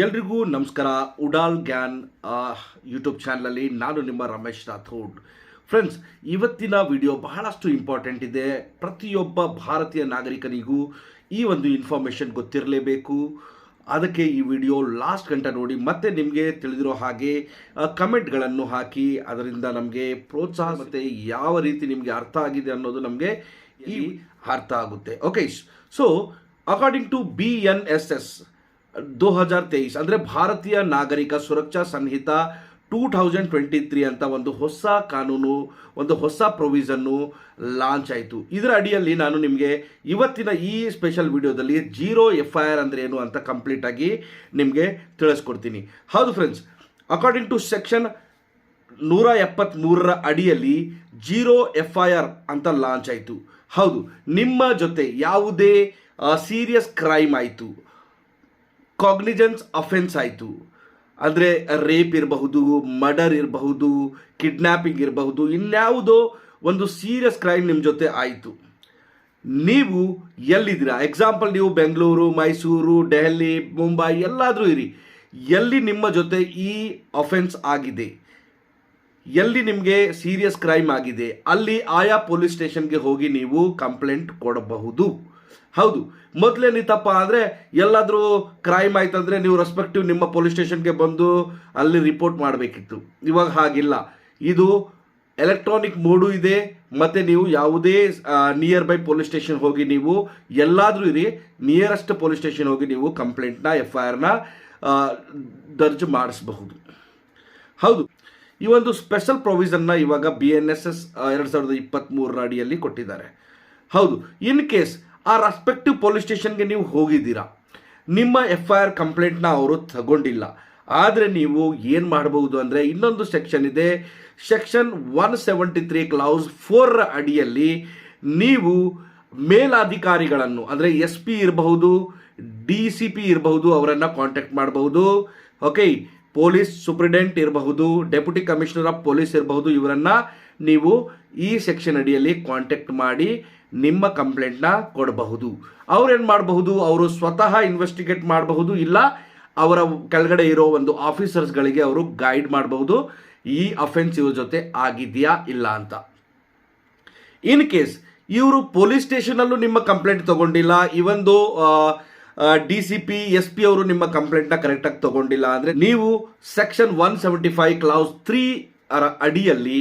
ಎಲ್ರಿಗೂ ನಮಸ್ಕಾರ. ಉಡಾಲ್ ಗ್ಯಾನ್ ಯೂಟ್ಯೂಬ್ ಚಾನಲಲ್ಲಿ ನಾನು ನಿಮ್ಮ ರಮೇಶ್ ರಾಥೋಡ್. ಫ್ರೆಂಡ್ಸ್ ಇವತ್ತಿನ ವಿಡಿಯೋ ಬಹಳಷ್ಟು ಇಂಪಾರ್ಟೆಂಟ್ ಇದೆ. ಪ್ರತಿಯೊಬ್ಬ ಭಾರತೀಯ ನಾಗರಿಕನಿಗೂ ಈ ಒಂದು ಇನ್ಫಾರ್ಮೇಷನ್ ಗೊತ್ತಿರಲೇಬೇಕು. ಅದಕ್ಕೆ ಈ ವಿಡಿಯೋ ಲಾಸ್ಟ್ ಗಂಟೆ ನೋಡಿ ಮತ್ತೆ ನಿಮಗೆ ತಿಳಿದಿರೋ ಹಾಗೆ ಕಮೆಂಟ್ಗಳನ್ನು ಹಾಕಿ ಅದರಿಂದ ನಮಗೆ ಪ್ರೋತ್ಸಾಹ ಮತ್ತು ಯಾವ ರೀತಿ ನಿಮಗೆ ಅರ್ಥ ಆಗಿದೆ ಅನ್ನೋದು ನಮಗೆ ಈ ಅರ್ಥ ಆಗುತ್ತೆ. Okay so according to B N S S ದೋ ಹಜಾರ್ ತೇಯಿಸ್ ಅಂದರೆ Bharatiya Nagarik Suraksha Sanhita two thousand twenty three ಅಂತ ಒಂದು ಹೊಸ ಕಾನೂನು, ಒಂದು ಹೊಸ ಪ್ರೊವಿಷನ್ನು ಲಾಂಚ್ ಆಯಿತು. ಇದರ ಅಡಿಯಲ್ಲಿ ನಾನು ನಿಮಗೆ ಇವತ್ತಿನ ಈ ಸ್ಪೆಷಲ್ ವಿಡಿಯೋದಲ್ಲಿ ಜೀರೋ ಎಫ್ ಐ ಆರ್ ಅಂದರೆ ಏನು ಅಂತ ಕಂಪ್ಲೀಟಾಗಿ ನಿಮಗೆ ತಿಳಿಸ್ಕೊಡ್ತೀನಿ. ಹೌದು ಫ್ರೆಂಡ್ಸ್ ಅಕಾರ್ಡಿಂಗ್ ಟು ಸೆಕ್ಷನ್ ನೂರ ಎಪ್ಪತ್ತ್ಮೂರರ ಅಡಿಯಲ್ಲಿ ಜೀರೋ ಎಫ್ ಐ ಆರ್ ಅಂತ ಲಾಂಚ್ ಆಯಿತು. ಹೌದು, ನಿಮ್ಮ ಜೊತೆ ಯಾವುದೇ ಸೀರಿಯಸ್ ಕ್ರೈಮ್ ಆಯಿತು. ಕಾಗ್ನಿಜೆನ್ಸ್ ಅಫೆನ್ಸ್ ಆಯಿತು. ಅಂದರೆ ರೇಪ್ ಇರಬಹುದು ಮರ್ಡರ್ ಇರಬಹುದು ಕಿಡ್ನ್ಯಾಪಿಂಗ್ ಇರಬಹುದು, ಇನ್ಯಾವುದೋ ಒಂದು ಸೀರಿಯಸ್ ಕ್ರೈಮ್ ನಿಮ್ಮ ಜೊತೆ ಆಯಿತು. ನೀವು ಎಲ್ಲಿದ್ದೀರಾ? ಎಕ್ಸಾಂಪಲ್ ನೀವು ಬೆಂಗಳೂರು, ಮೈಸೂರು, ದೆಹಲಿ, ಮುಂಬೈ ಎಲ್ಲಾದರೂ ಇರಿ. ಎಲ್ಲಿ ನಿಮ್ಮ ಜೊತೆ ಈ ಅಫೆನ್ಸ್ ಆಗಿದೆ? ಎಲ್ಲಿ ನಿಮಗೆ ಸೀರಿಯಸ್ ಕ್ರೈಮ್ ಆಗಿದೆ? ಅಲ್ಲಿ ಆಯಾ ಪೊಲೀಸ್ ಸ್ಟೇಷನ್ಗೆ ಹೋಗಿ ನೀವು ಕಂಪ್ಲೇಂಟ್ ಕೊಡಬಹುದು. ಹೌದು. ಮೊದಲೇನಿತ್ತಪ್ಪ ಅಂದರೆ ಎಲ್ಲಾದರೂ ಕ್ರೈಮ್ ಆಯ್ತಂದರೆ ನೀವು ರೆಸ್ಪೆಕ್ಟಿವ್ ನಿಮ್ಮ ಪೊಲೀಸ್ ಸ್ಟೇಷನ್ಗೆ ಬಂದು ಅಲ್ಲಿ ರಿಪೋರ್ಟ್ ಮಾಡಬೇಕಿತ್ತು. ಇವಾಗ ಹಾಗಿಲ್ಲ. ಇದು ಎಲೆಕ್ಟ್ರಾನಿಕ್ ಮೋಡು ಇದೆ. ಮತ್ತು ನೀವು ಯಾವುದೇ ನಿಯರ್ ಬೈ ಪೊಲೀಸ್ ಸ್ಟೇಷನ್ ಹೋಗಿ ನೀವು ಎಲ್ಲಾದರೂ ಇರಿ. ನಿಯರೆಸ್ಟ್ ಪೊಲೀಸ್ ಸ್ಟೇಷನ್ ಹೋಗಿ ನೀವು ಕಂಪ್ಲೇಂಟ್ನ ಎಫ್ ಐ ಆರ್ನ ದರ್ಜ್ ಮಾಡಿಸಬಹುದು. ಹೌದು. ಈ ಒಂದು ಸ್ಪೆಷಲ್ ಪ್ರೊವಿಷನ್ನ ಇವಾಗ ಬಿ ಎನ್ ಎಸ್ ಎಸ್ ಎರಡು ಸಾವಿರದ ಇಪ್ಪತ್ತ್ಮೂರರ ಅಡಿಯಲ್ಲಿ ಕೊಟ್ಟಿದ್ದಾರೆ. ಹೌದು. ಇನ್ ಕೇಸ್ ಆ ರೆಸ್ಪೆಕ್ಟಿವ್ ಪೊಲೀಸ್ ಸ್ಟೇಷನ್ಗೆ ನೀವು ಹೋಗಿದ್ದೀರಾ? ನಿಮ್ಮ ಎಫ್ ಐ ಆರ್ ಕಂಪ್ಲೇಂಟ್ನ ಅವರು ತಗೊಂಡಿಲ್ಲ. ಆದರೆ ನೀವು ಏನು ಮಾಡಬಹುದು ಅಂದರೆ ಇನ್ನೊಂದು ಸೆಕ್ಷನ್ ಇದೆ. Section one seventy three clause four ಅಡಿಯಲ್ಲಿ ನೀವು ಮೇಲಾಧಿಕಾರಿಗಳನ್ನು, ಅಂದರೆ ಎಸ್ ಪಿ ಇರಬಹುದು ಡಿ ಸಿ ಪಿ ಇರಬಹುದು, ಅವರನ್ನು ಕಾಂಟ್ಯಾಕ್ಟ್ ಮಾಡಬಹುದು. ಓಕೆ ಪೊಲೀಸ್ ಸೂಪ್ರಿಡೆಂಟ್ ಇರಬಹುದು ಡೆಪ್ಯೂಟಿ ಕಮಿಷನರ್ ಆಫ್ ಪೊಲೀಸ್ ಇರಬಹುದು, ಇವರನ್ನು ನೀವು ಈ ಸೆಕ್ಷನ್ ಅಡಿಯಲ್ಲಿ ಕಾಂಟ್ಯಾಕ್ಟ್ ಮಾಡಿ ನಿಮ್ಮ ಕಂಪ್ಲೇಂಟ್ನ ಕೊಡಬಹುದು. ಅವ್ರೇನು ಮಾಡಬಹುದು? ಅವರು ಸ್ವತಃ ಇನ್ವೆಸ್ಟಿಗೇಟ್ ಮಾಡಬಹುದು, ಇಲ್ಲ ಅವರ ಕೆಳಗಡೆ ಇರೋ ಒಂದು ಆಫೀಸರ್ಸ್ಗಳಿಗೆ ಅವರು ಗೈಡ್ ಮಾಡಬಹುದು. ಈ ಅಫೆನ್ಸ್ ಇವ್ರ ಜೊತೆ ಆಗಿದೆಯಾ ಇಲ್ಲ ಅಂತ. ಇನ್ ಕೇಸ್ ಇವರು ಪೊಲೀಸ್ ಸ್ಟೇಷನಲ್ಲೂ ನಿಮ್ಮ ಕಂಪ್ಲೇಂಟ್ ತಗೊಂಡಿಲ್ಲ ಇವೊಂದು D C P S P ಅವರು ನಿಮ್ಮ ಕಂಪ್ಲೇಂಟ್ನ ಕರೆಕ್ಟಾಗಿ ತಗೊಂಡಿಲ್ಲ ಅಂದರೆ ನೀವು section one seventy five clause three ಅಡಿಯಲ್ಲಿ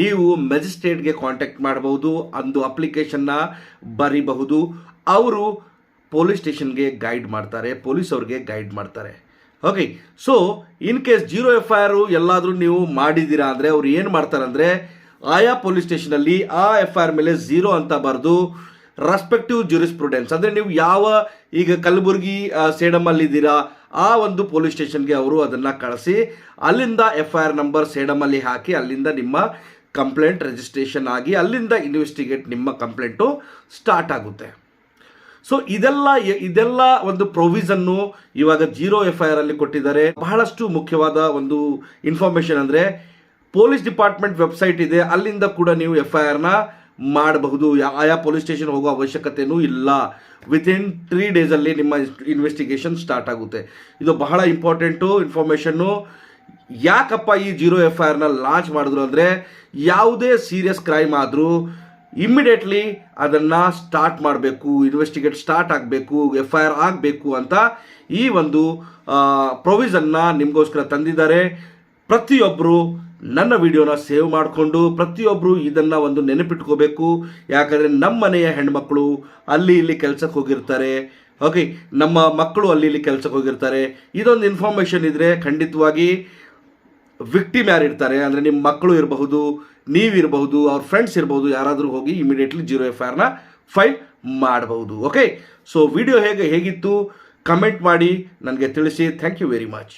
ನೀವು ಮೆಜಿಸ್ಟ್ರೇಟ್ಗೆ ಕಾಂಟ್ಯಾಕ್ಟ್ ಮಾಡಬಹುದು, ಅಂದು ಅಪ್ಲಿಕೇಶನ್ನ ಬರೀಬಹುದು. ಅವರು ಪೊಲೀಸ್ ಸ್ಟೇಷನ್ಗೆ ಗೈಡ್ ಮಾಡ್ತಾರೆ, ಪೊಲೀಸ್ ಅವ್ರಿಗೆ ಗೈಡ್ ಮಾಡ್ತಾರೆ. Okay so in case zero F I R ಎಲ್ಲಾದರೂ ನೀವು ಮಾಡಿದ್ದೀರಾ ಅಂದರೆ, ಅವ್ರು ಏನು ಮಾಡ್ತಾರೆ ಅಂದರೆ, ಆಯಾ ಪೊಲೀಸ್ ಸ್ಟೇಷನಲ್ಲಿ ಆ ಎಫ್ ಐ ಆರ್ ಮೇಲೆ ಝೀರೋ ಅಂತ ಬರೆದು ರೆಸ್ಪೆಕ್ಟಿವ್ ಜುರಿಸ್ಪ್ರುಡೆನ್ಸ್ ಅಂದರೆ ನೀವು ಯಾವ ಈಗ ಕಲಬುರಗಿ ಸೇಡಮಲ್ಲಿದ್ದೀರಾ ಆ ಒಂದು ಪೊಲೀಸ್ ಸ್ಟೇಷನ್ಗೆ ಅವರು ಅದನ್ನು ಕಳಿಸಿ ಅಲ್ಲಿಂದ ಎಫ್ ಐ ಆರ್ ನಂಬರ್ ಸೇಡಮಲ್ಲಿ ಹಾಕಿ ಅಲ್ಲಿಂದ ನಿಮ್ಮ ಕಂಪ್ಲೇಂಟ್ ರಿಜಿಸ್ಟ್ರೇಷನ್ ಆಗಿ ಅಲ್ಲಿಂದ ಇನ್ವೆಸ್ಟಿಗೇಟ್ ನಿಮ್ಮ ಕಂಪ್ಲೇಂಟು ಸ್ಟಾರ್ಟ್ ಆಗುತ್ತೆ. ಸೊ ಇದೆಲ್ಲ ಇದೆಲ್ಲ ಒಂದು ಪ್ರೊವಿಸನ್ನು ಇವಾಗ ಜೀರೋ ಎಫ್ ಐ ಆರ್ ಅಲ್ಲಿ ಕೊಟ್ಟಿದ್ದಾರೆ. ಬಹಳಷ್ಟು ಮುಖ್ಯವಾದ ಒಂದು ಇನ್ಫಾರ್ಮೇಷನ್ ಅಂದರೆ ಪೊಲೀಸ್ ಡಿಪಾರ್ಟ್ಮೆಂಟ್ ವೆಬ್ಸೈಟ್ ಇದೆ. ಅಲ್ಲಿಂದ ಕೂಡ ನೀವು ಎಫ್ ಐ ಆರ್ನ ಮಾಡಬಹುದು. ಆಯಾ ಪೊಲೀಸ್ ಸ್ಟೇಷನ್ ಹೋಗೋ ಅವಶ್ಯಕತೆಯೂ ಇಲ್ಲ. ವಿತಿನ್ ತ್ರೀ ಡೇಸಲ್ಲಿ ನಿಮ್ಮ ಇನ್ವೆಸ್ಟಿಗೇಷನ್ ಸ್ಟಾರ್ಟ್ ಆಗುತ್ತೆ. ಇದು ಬಹಳ ಇಂಪಾರ್ಟೆಂಟು ಇನ್ಫಾರ್ಮೇಷನ್ನು ಯಾಕಪ್ಪ ಈ ಜೀರೋ ಎಫ್ ಐ ಆರ್ನ ಲಾಂಚ್ ಮಾಡಿದ್ರು ಅಂದರೆ ಯಾವುದೇ ಸೀರಿಯಸ್ ಕ್ರೈಮ್ ಆದರೂ ಇಮ್ಮಿಡಿಯೇಟ್ಲಿ ಅದನ್ನು ಸ್ಟಾರ್ಟ್ ಮಾಡಬೇಕು ಇನ್ವೆಸ್ಟಿಗೇಟ್ ಸ್ಟಾರ್ಟ್ ಆಗಬೇಕು ಎಫ್ ಐ ಆರ್ ಆಗಬೇಕು ಅಂತ ಈ ಒಂದು ಪ್ರೊವಿಷನ್ನ ನಿಮಗೋಸ್ಕರ ತಂದಿದ್ದಾರೆ. ಪ್ರತಿಯೊಬ್ಬರು ನನ್ನ ವಿಡಿಯೋನ ಸೇವ್ ಮಾಡಿಕೊಂಡು ಪ್ರತಿಯೊಬ್ಬರು ಇದನ್ನು ಒಂದು ನೆನಪಿಟ್ಕೋಬೇಕು. ಯಾಕಂದರೆ ನಮ್ಮ ಮನೆಯ ಹೆಣ್ಮಕ್ಳು ಅಲ್ಲಿ ಇಲ್ಲಿ ಕೆಲಸಕ್ಕೆ ಹೋಗಿರ್ತಾರೆ. ಓಕೆ ನಮ್ಮ ಮಕ್ಕಳು ಅಲ್ಲಿ ಇಲ್ಲಿ ಕೆಲಸಕ್ಕೆ ಹೋಗಿರ್ತಾರೆ. ಇದೊಂದು ಇನ್ಫಾರ್ಮೇಷನ್ ಇದ್ದರೆ ಖಂಡಿತವಾಗಿ ವಿಕ್ಟಿಮ್ ಯಾರಿರ್ತಾರೆ ಅಂದರೆ ನಿಮ್ಮ ಮಕ್ಕಳು ಇರಬಹುದು ನೀವಿರಬಹುದು ಅವ್ರ ಫ್ರೆಂಡ್ಸ್ ಇರಬಹುದು, ಯಾರಾದರೂ ಹೋಗಿ ಇಮಿಡಿಯೇಟ್ಲಿ ಜೀರೋ ಎಫ್ ಆರ್ನ ಫೈಲ್ ಮಾಡಬಹುದು. ಓಕೆ ಸೊ ವಿಡಿಯೋ ಹೇಗೆ ಹೇಗಿತ್ತು? ಕಮೆಂಟ್ ಮಾಡಿ, ನನಗೆ ತಿಳಿಸಿ. Thank you very much